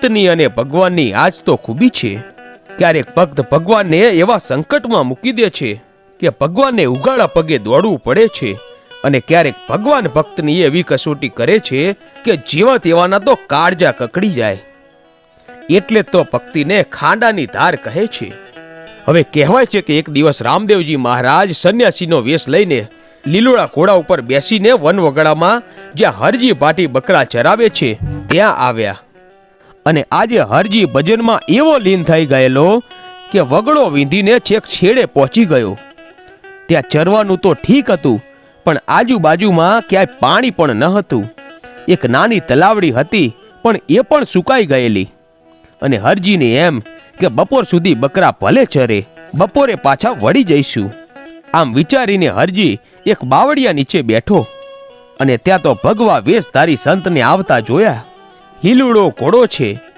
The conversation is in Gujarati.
ભક્તની અને ભગવાનની આજ તો ખૂબી છે. ક્યારેક ભક્ત ભગવાનને એવા સંકટમાં મૂકી દે છે કે ભગવાનને ઉગાડા પગે દોડવું પડે છે અને ક્યારેક ભગવાન ભક્તની એવી કસોટી કરે છે કે જીવા તેવાના તો કાળજા કકડી જાય. એટલે તો ભક્તિને ખાંડાની ધાર કહે છે. હવે કહેવાય છે કે એક દિવસ રામદેવજી મહારાજ સંન્યાસીનો વેશ લઈને લીલોડા ઘોડા ઉપર બેસીને વનવગડામાં જ્યાં હરજી ભાટી બકરા ચરાવે છે, ત્યાં આવ્યા. અને આજે હરજી ભજનમાં એવો લીન થઈ ગયેલો કે વગડો વીંધીને છેક છેડે પહોંચી ગયો. ત્યાં ચરવાનું તો ઠીક હતું, પણ આજુબાજુમાં ક્યાંય પાણી પણ ન હતું. એક નાની તલાવડી હતી, પણ એ પણ સુકાઈ ગયેલી. અને હરજીને એમ કે બપોર સુધી બકરા ભલે ચરે, બપોરે પાછા વળી જઈશું. આમ વિચારીને હરજી એક બાવળિયા નીચે બેઠો. અને ત્યાં તો ભગવા વેશધારી સંતને આવતા જોયા. લીલુડો ઘોડો છે.